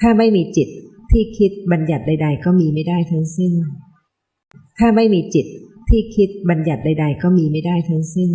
ถ้าไม่มีจิตที่คิดบัญญัติใด ๆ ก็มีไม่ได้ทั้งสิ้น ถ้าไม่มีจิตที่คิดบัญญัติใด ๆ ก็มีไม่ได้ทั้งสิ้น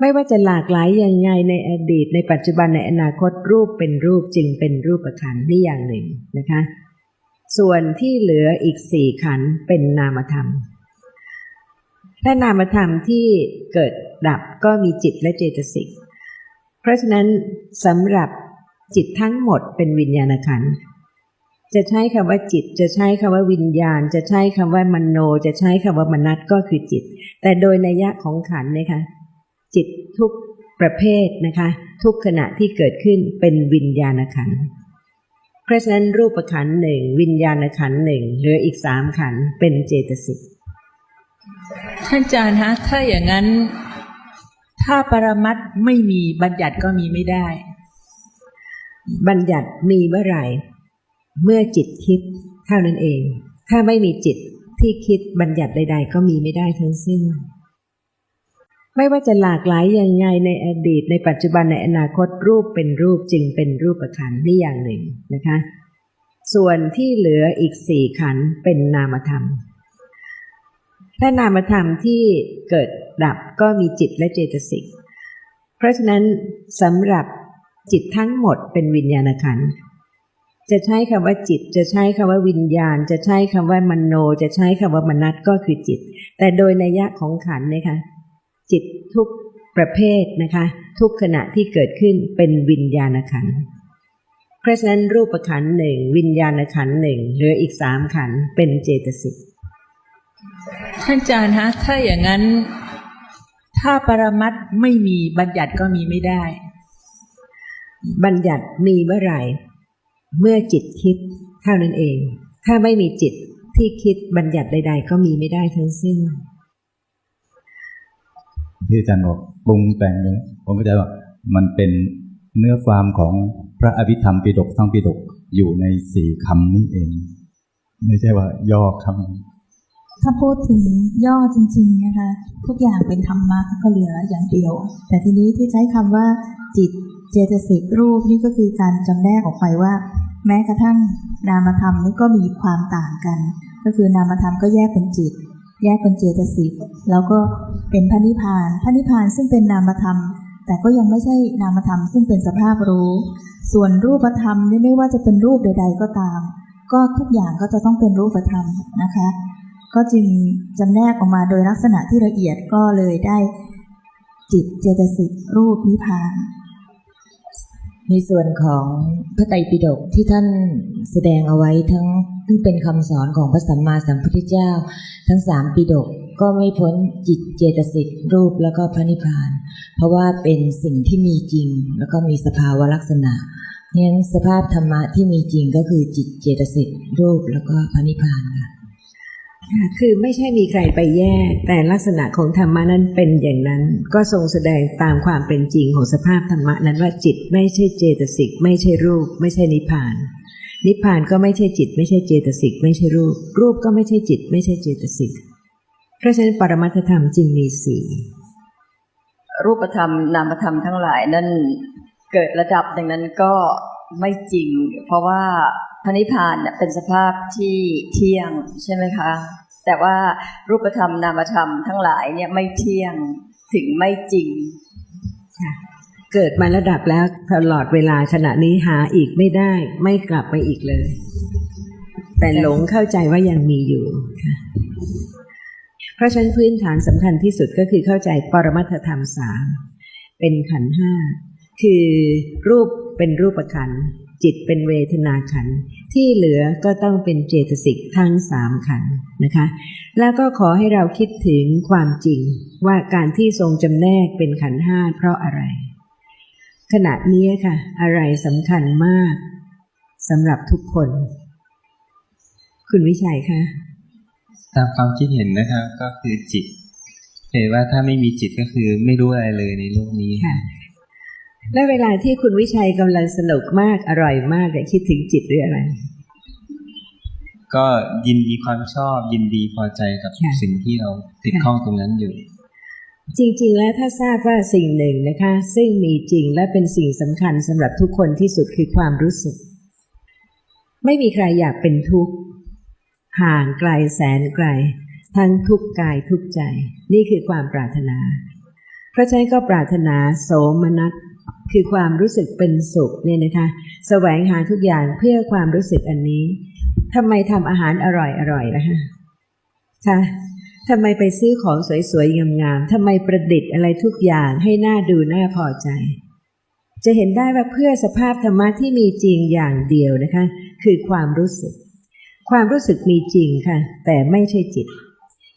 ไม่ว่าจะหลากหลายยังไงในอดีต ในปัจจุบันในอนาคตรูปเป็นรูปจึงเป็นรูปขันธ์นี่อย่างหนึ่งนะคะ ส่วนที่เหลืออีกสี่ขันเป็นนามธรรมและนามธรรมที่เกิดดับก็มีจิตและเจตสิก เพราะฉะนั้นสำหรับ จิตทั้งหมดเป็นวิญญาณขันธ์จะใช้คำว่าจิต จะใช้คำว่าวิญญาณ จะใช้คำว่ามโน จะใช้คำว่ามนัตก็คือจิต แต่โดยนัยยะของขันธ์นะคะจิตทุกประเภทนะคะ ทุกขณะที่เกิดขึ้นเป็นวิญญาณขันธ์เพราะฉะนั้นรูปขันธ์หนึ่งวิญญาณขันธ์หนึ่งเหลืออีกสามขันธ์เป็นเจตสิกท่านอาจารย์ฮะถ้าอย่างนั้น ถ้าปรมัตไม่มีบัญญัติก็มีไม่ได้ บัญญัติมีเมื่อไหร่ เมื่อจิตคิดเท่านั้นเอง ถ้าไม่มีจิตที่คิดบัญญัติใด ๆ ก็มีไม่ได้ทั้งสิ้น ไม่ว่าจะหลากหลายยังไงในอดีตในปัจจุบันในอนาคตรูปเป็นรูปจึงเป็นรูปขันธ์นี่อย่างหนึ่งนะคะ ส่วนที่เหลืออีกสี่ขันเป็นนามธรรมและนามธรรมที่เกิดดับก็มีจิตและเจตสิก เพราะฉะนั้นสำหรับ จิตทั้งหมดเป็นวิญญาณขันธ์จะใช้คำว่าจิต จะใช้คำว่าวิญญาณ จะใช้คำว่ามโน จะใช้คำว่ามนัตก็คือจิต แต่โดยนัยยะของขันธ์นะคะจิตทุกประเภทนะคะ ทุกขณะที่เกิดขึ้นเป็นวิญญาณขันธ์เพราะฉะนั้นรูปขันธ์หนึ่งวิญญาณขันธ์หนึ่งเหลืออีกสามขันธ์เป็นเจตสิกท่านอาจารย์ฮะถ้าอย่างนั้น ถ้าปรมัตไม่มีบัญญัติก็มีไม่ได้ บัญญัติมีเมื่อไหร่ เมื่อจิตคิดเท่านั้นเอง ถ้าไม่มีจิตที่คิดบัญญัติใด ๆ ก็มีไม่ได้ทั้งสิ้นที่อาจารย์บอกปรุงแต่งเลยผมก็จะว่ามันเป็นเนื้อความของพระอภิธรรมปิฎกทั้งปิฎกอยู่ในสี่คำนี้เอง ไม่ใช่ว่าย่อคำถ้าพูดถึงย่อจริงๆนะคะทุกอย่างเป็นธรรมะก็เหลืออย่างเดียว แต่ทีนี้ที่ใช้คำว่าจิต เจตสิกรูปนี่ก็คือการจำแนกออกไปว่า แม้กระทั่งนามธรรมนี่ก็มีความต่างกัน ก็คือนามธรรมก็แยกเป็นจิต แยกเป็นเจตสิกแล้วก็เป็นพระนิพพานพระนิพพานซึ่งเป็นนามธรรม แต่ก็ยังไม่ใช่นามธรรมซึ่งเป็นสภาพรู้ ส่วนรูปธรรมนี่ไม่ว่าจะเป็นรูปใด ๆ ก็ตาม ก็ทุกอย่างก็จะต้องเป็นรูปธรรมนะคะ ก็จึงจำแนกออกมาโดยลักษณะที่ละเอียดก็เลยได้จิตเจตสิกรูปนิพพาน ในส่วนของพระไตรปิฎกที่ท่านแสดงเอาไว้ทั้งที่เป็นคำสอนของพระสัมมาสัมพุทธเจ้า ทั้งสามปิฎกก็ไม่พ้นจิตเจตสิกรูปแล้วก็พระนิพพาน เพราะว่าเป็นสิ่งที่มีจริง แล้วก็มีสภาวะลักษณะเนั้นสภาพธรรมะที่มีจริงก็คือจิตเจตสิกรูปแล้วก็พระนิพพานค่ะ ค่ะคือไม่ใช่มีใครไปแยก แต่ลักษณะของธรรมะนั้นเป็นอย่างนั้น ก็ทรงแสดงตามความเป็นจริงของสภาพธรรมะนั้นว่าจิตไม่ใช่เจตสิก ไม่ใช่รูป ไม่ใช่นิพพาน นิพพานก็ไม่ใช่จิต ไม่ใช่เจตสิก ไม่ใช่รูป รูปก็ไม่ใช่จิต ไม่ใช่เจตสิก เพราะฉะนั้นปรมัตถธรรมจึงมีสี่รูปธรรมนามธรรมทั้งหลายนั่นเกิดระดับดังนั้นก็ไม่จริง เพราะว่า พระนิพพานเนี่ยเป็นสภาพที่เที่ยงใช่ไหมคะ แต่ว่ารูปธรรมนามธรรมทั้งหลายเนี่ยไม่เที่ยงถึงไม่จริงเกิดมาระดับแล้วตลอดเวลาขณะนี้หาอีกไม่ได้ไม่กลับไปอีกเลย แต่หลงเข้าใจว่ายังมีอยู่ค่ะเพราะฉะนั้นพื้นฐานสำคัญที่สุดก็คือเข้าใจปรมัตถธรรมสามเป็นขันธ์ห้าคือรูปเป็นรูปขันธ์ จิตเป็นเวทนาขันธ์ที่เหลือก็ต้องเป็นเจตสิกทั้งสามขันธ์นะคะ แล้วก็ขอให้เราคิดถึงความจริงว่าการที่ทรงจำแนกเป็นขันธ์ห้าเพราะอะไร ขณะนี้ค่ะ อะไรสำคัญมากสำหรับทุกคน คุณวิชัยคะตามความคิดเห็นนะครับก็คือจิตเห็นว่าถ้าไม่มีจิตก็คือไม่รู้อะไรเลยในโลกนี้ค่ะ และเวลาที่คุณวิชัยกำลังสนุกมากอร่อยมากแต่ยคิดถึงจิตหรืออะไร ก็ยินดีความชอบยินดีพอใจกับค่ะสิ่งที่เราติดข้องตรงนั้นอยู่ จริง ๆ แล้วถ้าทราบว่าสิ่งหนึ่งนะคะ ซึ่งมีจริงและเป็นสิ่งสำคัญสำหรับทุกคนที่สุดคือความรู้สึก ไม่มีใครอยากเป็นทุกข์ห่างไกลแสนไกล ทั้งทุกข์กายทุกข์ใจ นี่คือความปรารถนา เพราะฉะนั้นก็ปรารถนาโสมนัส คือความรู้สึกเป็นสุขเนี่ยนะคะแสวงหาทุกอย่างเพื่อความรู้สึกอันนี้ทำไมทำอาหารอร่อยอร่อยล่ะฮะค่ะทำไมไปซื้อของสวยๆงามๆทำไมประดิษฐ์อะไรทุกอย่างให้หน่าดูน่าพอใจ จะเห็นได้ว่าเพื่อสภาพธรรมะที่มีจริงอย่างเดียวนะคะ คือความรู้สึก ความรู้สึกมีจริงค่ะ แต่ไม่ใช่จิต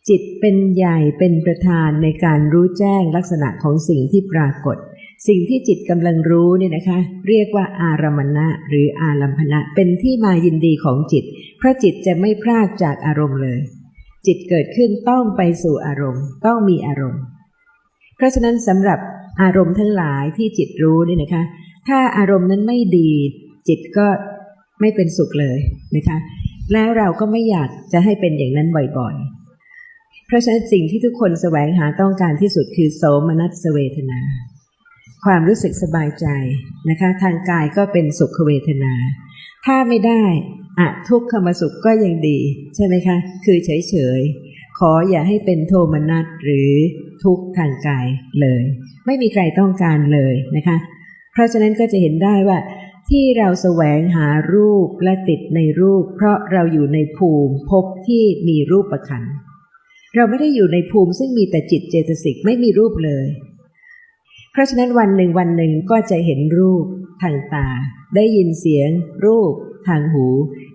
จิตเป็นใหญ่เป็นประธานในการรู้แจ้งลักษณะของสิ่งที่ปรากฏ สิ่งที่จิตกำลังรู้เนี่ยนะคะ เรียกว่าอารมณะหรืออารัมพนะเป็นที่มายินดีของจิต เพราะจิตจะไม่พรากจากอารมณ์เลย จิตเกิดขึ้นต้องไปสู่อารมณ์ ต้องมีอารมณ์ เพราะฉะนั้นสำหรับอารมณ์ทั้งหลายที่จิตรู้เนี่ยนะคะ ถ้าอารมณ์นั้นไม่ดี จิตก็ไม่เป็นสุขเลยนะคะ แล้วเราก็ไม่อยากจะให้เป็นอย่างนั้นบ่อยๆ เพราะฉะนั้นสิ่งที่ทุกคนแสวงหาต้องการที่สุดคือโสมนัสเวทนา ความรู้สึกสบายใจนะคะ ทางกายก็เป็นสุขเวทนา ถ้าไม่ได้อะทุกขมสุขก็ยังดี ใช่ไหมคะ คือเฉยๆขออย่าให้เป็นโทมนัสหรือทุกข์ทางกายเลย ไม่มีใครต้องการเลยนะคะ เพราะฉะนั้นก็จะเห็นได้ว่า ที่เราแสวงหารูปและติดในรูป เพราะเราอยู่ในภูมิภพที่มีรูปประคันเราไม่ได้อยู่ในภูมิซึ่งมีแต่จิตเจตสิกไม่มีรูปเลย เพราะฉะนั้นวันหนึ่งวันหนึ่งก็จะเห็นรูปทางตา ได้ยินเสียง รูป ทางหู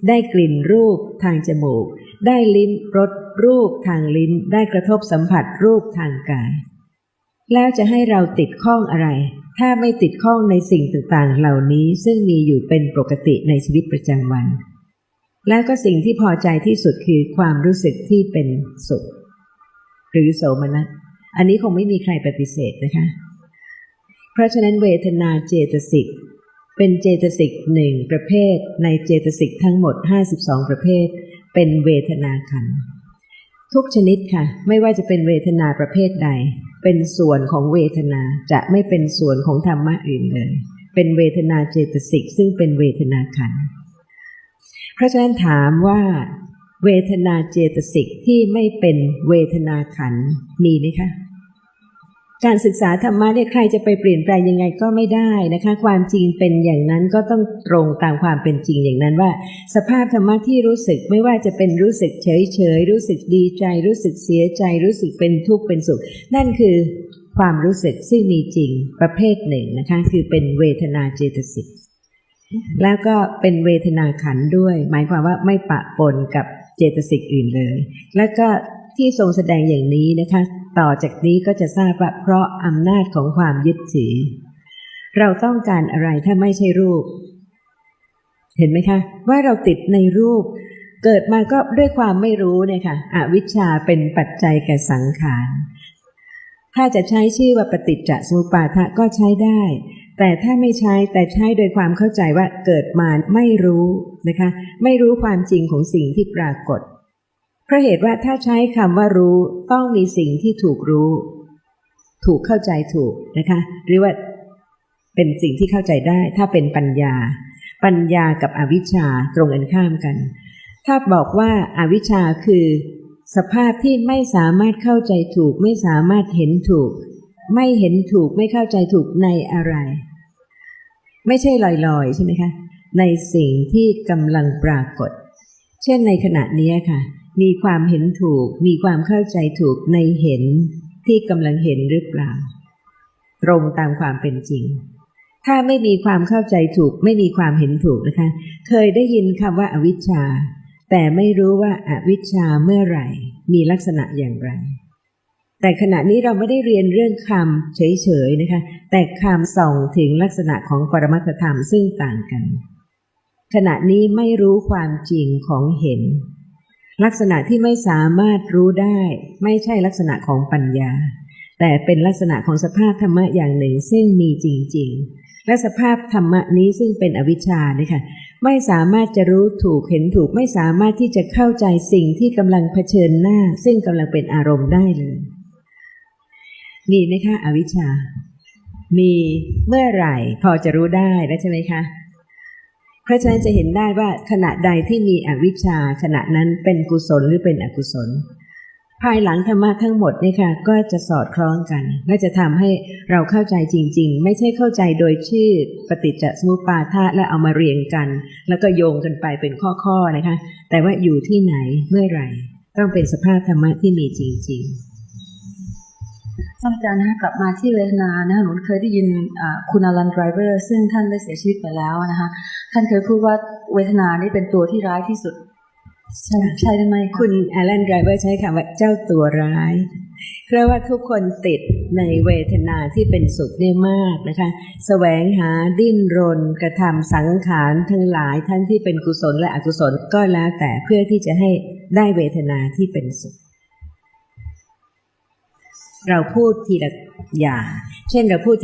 ได้กลิ่นรูป ทางจมูก ได้ลิ้มรสรูปทางลิ้น ได้กระทบสัมผัสรูปทางกาย แล้วจะให้เราติดข้องอะไร ถ้าไม่ติดข้องในสิ่งต่างๆ เหล่านี้ซึ่งมีอยู่เป็นปกติในชีวิตประจำวัน แล้วก็สิ่งที่พอใจที่สุดคือความรู้สึกที่เป็นสุข หรือโสมนัสอันนี้คงไม่มีใครปฏิเสธนะคะ ราะฉะนั้นเวทนาเจตสิกเป็นเจตสิกหนึ่งประเภท ในเจตสิกทั้งหมด 52 ประเภท เป็นเวทนาขันทุกชนิดค่ะ ไม่ว่าจะเป็นเวทนาประเภทใด เป็นส่วนของเวทนาจะไม่เป็นส่วนของธรรมะอื่นเลย เป็นเวทนาเจตสิกซึ่งเป็นเวทนาขันเพราะฉะนั้นถามว่า เวทนาเจตสิกที่ไม่เป็นเวทนาขันมีไหมคะ การศึกษาธรรมะเนี่ยใครจะไปเปลี่ยนแปลงยังไงก็ไม่ได้นะคะ ความจริงเป็นอย่างนั้นก็ต้องตรงตามความเป็นจริงอย่างนั้นว่า สภาพธรรมะที่รู้สึกไม่ว่าจะเป็นรู้สึกเฉยเฉยรู้สึกดีใจ รู้สึกเสียใจ รู้สึกเป็นทุกข์เป็นสุข นั่นคือความรู้สึกซึ่งมีจริงประเภทหนึ่งนะคะ คือเป็นเวทนาเจตสิกแล้วก็เป็นเวทนาขันด้วย หมายความว่าไม่ปะปนกับเจตสิกอื่นเลย แล้วก็ที่ทรงแสดงอย่างนี้นะคะต่อจากนี้ก็จะทราบว่าเพราะอำนาจของความยึดถือ เราต้องการอะไรถ้าไม่ใช่รูป เห็นไหมคะ ว่าเราติดในรูป เกิดมาก็ด้วยความไม่รู้เนี่ยค่ะอวิชชาเป็นปัจจัยแก่สังขาร ถ้าจะใช้ชื่อว่าปฏิจจสมุปาทะก็ใช้ได้ แต่ถ้าไม่ใช้แต่ใช้โดยความเข้าใจว่าเกิดมาไม่รู้นะคะ ไม่รู้ความจริงของสิ่งที่ปรากฏ เพราะเหตุว่าถ้าใช้คำว่ารู้ต้องมีสิ่งที่ถูกรู้ ถูกเข้าใจถูกนะคะหรือว่าเป็นสิ่งที่เข้าใจได้ถ้าเป็นปัญญา ปัญญากับอวิชชาตรงกันข้ามกัน ถ้าบอกว่าอาวิชชาคือ สภาพที่ไม่สามารถเข้าใจถูก ไม่สามารถเห็นถูก ไม่เห็นถูกไม่เข้าใจถูกในอะไร ไม่ใช่ลอยๆ ใช่ไหมคะ ในสิ่งที่กำลังปรากฏ เช่นในขณะนี้ค่ะ มีความเห็นถูก มีความเข้าใจถูกในเห็นที่กำลังเห็นหรือเปล่า ตรงตามความเป็นจริง ถ้าไม่มีความเข้าใจถูก ไม่มีความเห็นถูกนะคะ เคยได้ยินคำว่าอาวิชชา แต่ไม่รู้ว่าอาวิชชาเมื่อไหร่ มีลักษณะอย่างไร แต่ขณะนี้เราไม่ได้เรียนเรื่องคำเฉยๆนะคะ แต่คำส่องถึงลักษณะของปรมัตธรรมซึ่งต่างกัน ขณะนี้ไม่รู้ความจริงของเห็น ลักษณะที่ไม่สามารถรู้ได้ ไม่ใช่ลักษณะของปัญญา แต่เป็นลักษณะของสภาพธรรมะอย่างหนึ่งซึ่งมีจริง ๆ และสภาพธรรมะนี้ซึ่งเป็นอวิชชาเนี่ยค่ะไม่สามารถจะรู้ถูกเห็นถูก ไม่สามารถที่จะเข้าใจสิ่งที่กำลังเผชิญหน้า ซึ่งกำลังเป็นอารมณ์ได้เลยมีไหมคะอวิชชา มีเมื่อไหร่พอจะรู้ได้แล้วใช่ไหมคะ เพราะฉะนั้นจะเห็นได้ว่าขณะใดที่มีอวิชชาขณะนั้นเป็นกุศลหรือเป็นอกุศล ภายหลังธรรมะทั้งหมดนี่ค่ะก็จะสอดคล้องกันและจะทำให้เราเข้าใจจริง ๆ ไม่ใช่เข้าใจโดยชื่อปฏิจจสมุปาทะและเอามาเรียงกัน แล้วก็โยงกันไปเป็นข้อๆนะคะ แต่ว่าอยู่ที่ไหนเมื่อไหร่ ต้องเป็นสภาพธรรมะที่มีจริง ๆ ท่านอาจารย์นะกลับมาที่เวทนานะหนูเคยได้ยินคุณอลันไดรเวอร์ซึ่งท่านได้เสียชีวิตไปแล้วนะคะท่านเคยพูดว่าเวทนานี่เป็นตัวที่ร้ายที่สุด ใช่ใช่หรือไม่คะคุณอลันไดรเวอร์ใช้คำว่าเจ้าตัวร้าย เพราะว่าทุกคนติดในเวทนาที่เป็นสุขเนี่ยมากนะคะแสวงหาดิ้นรน กระทำสังขารทั้งหลายทั้งที่เป็นกุศลและอกุศลก็แล้วแต่เพื่อที่จะให้ได้เวทนาที่เป็นสุข เราพูดทีละอย่าง เช่นเราพูด